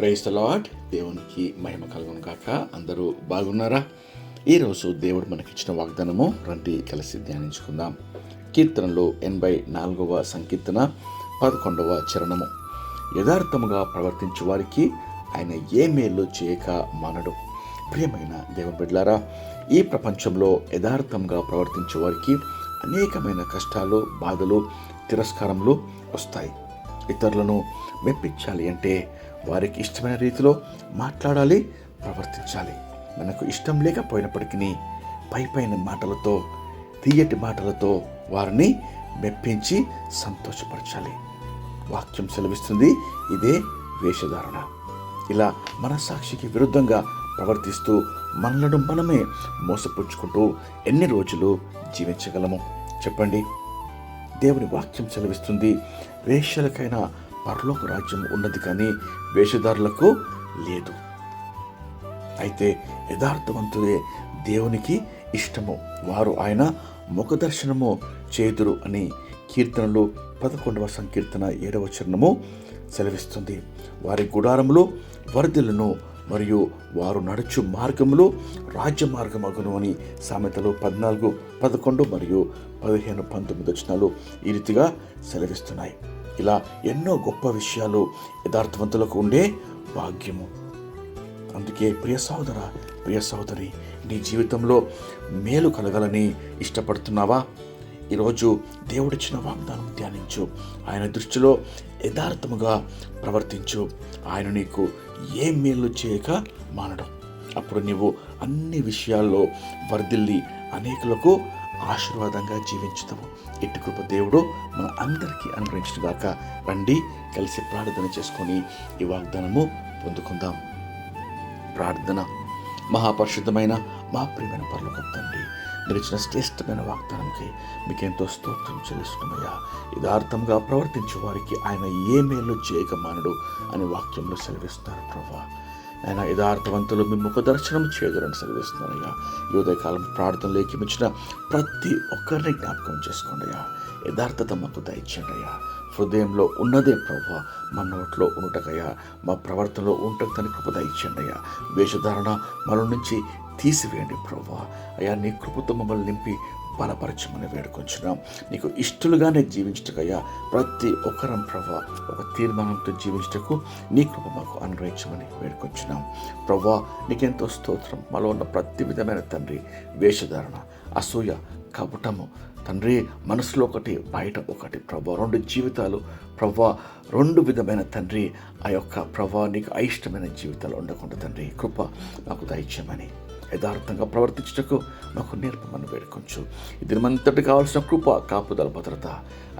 Price lord దేవునికి మహిమ కలుగును కాక అందరూ బాగున్నారా? ఈరోజు దేవుడు మనకిచ్చిన వాగ్దానము రండి కలిసి ధ్యానించుకుందాం. కీర్తనలో ఎనభై నాలుగవ సంకీర్తన పదకొండవ చరణము. యథార్థముగా ప్రవర్తించే వారికి ఆయన ఏ మేలు చేయక మానడు. ప్రియమైన దేవుని బిడ్లారా ఈ ప్రపంచంలో యథార్థంగా ప్రవర్తించే వారికి అనేకమైన కష్టాలు బాధలు తిరస్కారములు వస్తాయి. ఇతరులను మెప్పించాలి అంటే వారికి ఇష్టమైన రీతిలో మాట్లాడాలి ప్రవర్తించాలి. మనకు ఇష్టం లేకపోయినప్పటికీ పై పైన మాటలతో తీయటి మాటలతో వారిని మెప్పించి సంతోషపరచాలి. వాక్యం సెలవిస్తుంది ఇదే వేషధారణ. ఇలా మన సాక్షికి విరుద్ధంగా ప్రవర్తిస్తూ మనలను మనమే మోసపుచ్చుకుంటూ ఎన్ని రోజులు జీవించగలము? చెప్పండి. దేవుని వాక్యం సెలవిస్తుంది వేషలకైనా పరలోక రాజ్యం ఉన్నది కానీ వేషధారులకు లేదు. అయితే యథార్థవంతులే దేవునికి ఇష్టము. వారు ఆయన ముఖదర్శనము చేదురు అని కీర్తనలు పదకొండవ సంకీర్తన ఏడవ చరణము సెలవిస్తుంది. వారి గుడారములు వరదలను మరియు వారు నడుచు మార్గములు రాజ్య మార్గమగును అని సామెతలు పద్నాలుగు పదకొండు మరియు పదిహేను పంతొమ్మిది వచనాలు ఈ రీతిగా సెలవిస్తున్నాయి. ఇలా ఎన్నో గొప్ప విషయాలు యథార్థవంతులకు ఉండే భాగ్యము. అందుకే ప్రియ సహోదర ప్రియ సహోదరి నీ జీవితంలో మేలు కలగాలని ఇష్టపడుతున్నావా? ఈరోజు దేవుడిచ్చిన వాగ్దానం ధ్యానించు. ఆయన దృష్టిలో యథార్థముగా ప్రవర్తించు. ఆయన నీకు ఏ మేలు చేయక మానడం. అప్పుడు నీవు అన్ని విషయాల్లో వర్ధిల్లి అనేకులకు ఆశీర్వాదంగా జీవించుతావు. ఇటు కృప దేవుడు అందరికీ అనుగ్రహించుగాక రండి కలిసి ప్రార్థన చేసుకొని ఈ వాగ్దానము పొందుకుందాం. ప్రార్థన. మహాపరిశుద్ధమైన మా ప్రియమైన పర్లకు తండ్రి మీరు ఇచ్చిన శ్రేష్టమైన వాగ్దానంకి మీకెంతో స్తోత్రం చెల్లిస్తున్నాయా యథార్థంగా ప్రవర్తించే వారికి ఆయన ఏ మేలు చేయక మానడు అని వాక్యంలో సెలవిస్తారు ప్రభా. ఆయన యథార్థవంతులు మీ ముఖ దర్శనం చేయగలని సెలవిస్తున్నారయ్యా. ఈ ఉదయకాలం ప్రార్థనలు లేఖించిన ప్రతి ఒక్కరిని జ్ఞాపకం చేసుకోండి అయ్యా యథార్థత మాకు దయచేయండి అయ్యా హృదయంలో ఉన్నదే ప్రభు మా నోట్లో ఉంటకయ్యా మా ప్రవర్తనలో ఉంటదని కృప దయచేయండి అయ్యా వేషధారణ మన నుంచి తీసివేయండి ప్రభు అయ్యా నీ కృపతో మమ్మల్ని నింపి బలపరచమని వేడుకొంచున్నాం. నీకు ఇష్టలుగానే జీవించటకయ్యా ప్రతి ఒక్కరం ప్రభా ఒక తీర్మానంతో జీవించటకు నీ కృప మాకు అనుగ్రహించమని వేడుకొంచున్నాం. ప్రభా నీకెంతో స్తోత్రం. మాలో ఉన్న ప్రతి విధమైన తండ్రి వేషధారణ అసూయ కపటము. తండ్రి మనసులో ఒకటి బయట ఒకటి. ప్రభా రెండు జీవితాలు. ప్రభా రెండు విధమైన తండ్రి. ఆ యొక్క ప్రభా నీకు అయిష్టమైన జీవితాలు ఉండకుండా తండ్రి కృప నాకు దయచేయమని యథార్థంగా ప్రవర్తించటకు మాకు నేర్పమని వేడుకొంచు. ఇది మనంతటి కావాల్సిన కృప కాపుదల భద్రత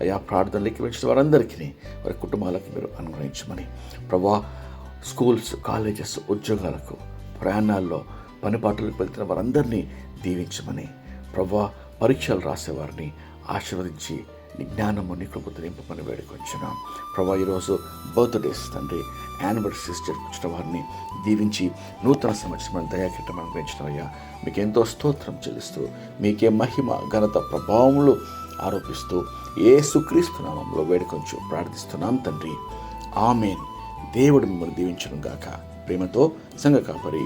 అయా ప్రార్థనలకి పెంచిన వారందరికీ వారి కుటుంబాలకు మీరు అనుగ్రహించమని ప్రభా స్కూల్స్ కాలేజెస్ ఉద్యోగాలకు ప్రయాణాల్లో పనిపాటలకు వెళ్తున్న వారందరినీ దీవించమని ప్రభా పరీక్షలు రాసేవారిని ఆశీర్వదించి నీ జ్ఞానము నీ కృపతో నింపమని వేడుకొంచున్నాం. ప్రభా ఈరోజు బర్త్డేస్ తండ్రి యానివర్సరీస్ జరుపుకున్న వారిని దీవించి నూతన సంవత్సరం దయాకిట్టమని పెంచినవయ్యా మీకు ఎంతో స్తోత్రం చెల్లిస్తూ మీకే మహిమ ఘనత ప్రభావములు ఆరోపిస్తూ ఏ సుక్రీస్తు నామంలో వేడుకొంచు ప్రార్థిస్తున్నాం తండ్రి. ఆమెన్. దేవుడు మిమ్మల్ని దీవించడం గాక ప్రేమతో సంఘ కాపరి